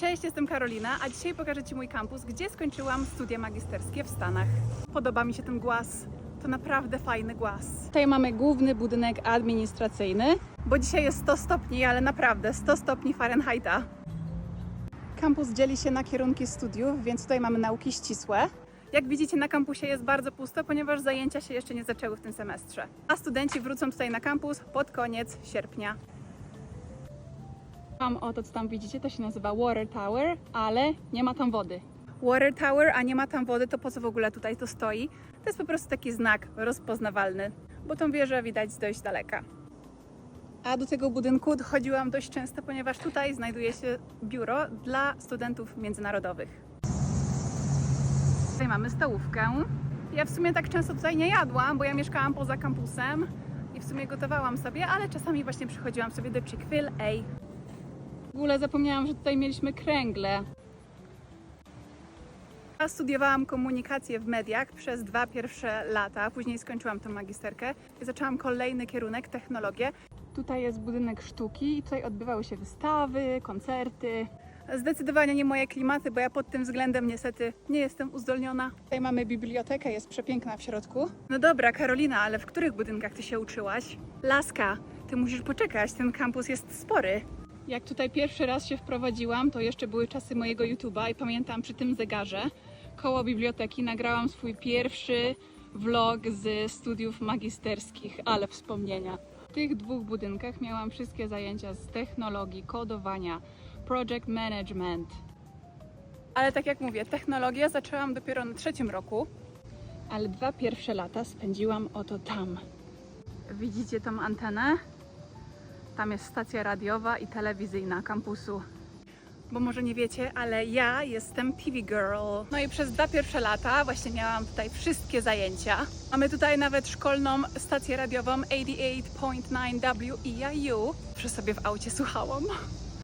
Cześć, jestem Karolina, a dzisiaj pokażę Ci mój kampus, gdzie skończyłam studia magisterskie w Stanach. Podoba mi się ten głaz. To naprawdę fajny głaz. Tutaj mamy główny budynek administracyjny, bo dzisiaj jest 100 stopni, ale naprawdę 100 stopni Fahrenheita. Kampus dzieli się na kierunki studiów, więc tutaj mamy nauki ścisłe. Jak widzicie, na kampusie jest bardzo pusto, ponieważ zajęcia się jeszcze nie zaczęły w tym semestrze. A studenci wrócą tutaj na kampus pod koniec sierpnia. Mam oto, co tam widzicie, to się nazywa Water Tower, ale nie ma tam wody. Water Tower, a nie ma tam wody, to po co w ogóle tutaj to stoi? To jest po prostu taki znak rozpoznawalny, bo tą wieżę widać z dość daleka. A do tego budynku dochodziłam dość często, ponieważ tutaj znajduje się biuro dla studentów międzynarodowych. Tutaj mamy stołówkę. Ja w sumie tak często tutaj nie jadłam, bo ja mieszkałam poza kampusem i w sumie gotowałam sobie, ale czasami właśnie przychodziłam sobie do Chick-fil-A. Ogóle zapomniałam, że tutaj mieliśmy kręgle. Ja studiowałam komunikację w mediach przez dwa pierwsze lata, później skończyłam tę magisterkę i zaczęłam kolejny kierunek technologię. Tutaj jest budynek sztuki i tutaj odbywały się wystawy, koncerty. Zdecydowanie nie moje klimaty, bo ja pod tym względem niestety nie jestem uzdolniona. Tutaj mamy bibliotekę, jest przepiękna w środku. No dobra, Karolina, ale w których budynkach ty się uczyłaś? Laska, ty musisz poczekać, ten kampus jest spory. Jak tutaj pierwszy raz się wprowadziłam, to jeszcze były czasy mojego YouTube'a i pamiętam przy tym zegarze koło biblioteki nagrałam swój pierwszy vlog z studiów magisterskich, ale wspomnienia. W tych dwóch budynkach miałam wszystkie zajęcia z technologii, kodowania, project management. Ale tak jak mówię, technologię zaczęłam dopiero na trzecim roku, ale dwa pierwsze lata spędziłam oto tam. Widzicie tą antenę? Tam jest stacja radiowa i telewizyjna kampusu. Bo może nie wiecie, ale ja jestem TV Girl. No i przez dwa pierwsze lata właśnie miałam tutaj wszystkie zajęcia. Mamy tutaj nawet szkolną stację radiową 88.9 WEIU. Przez sobie w aucie słuchałam.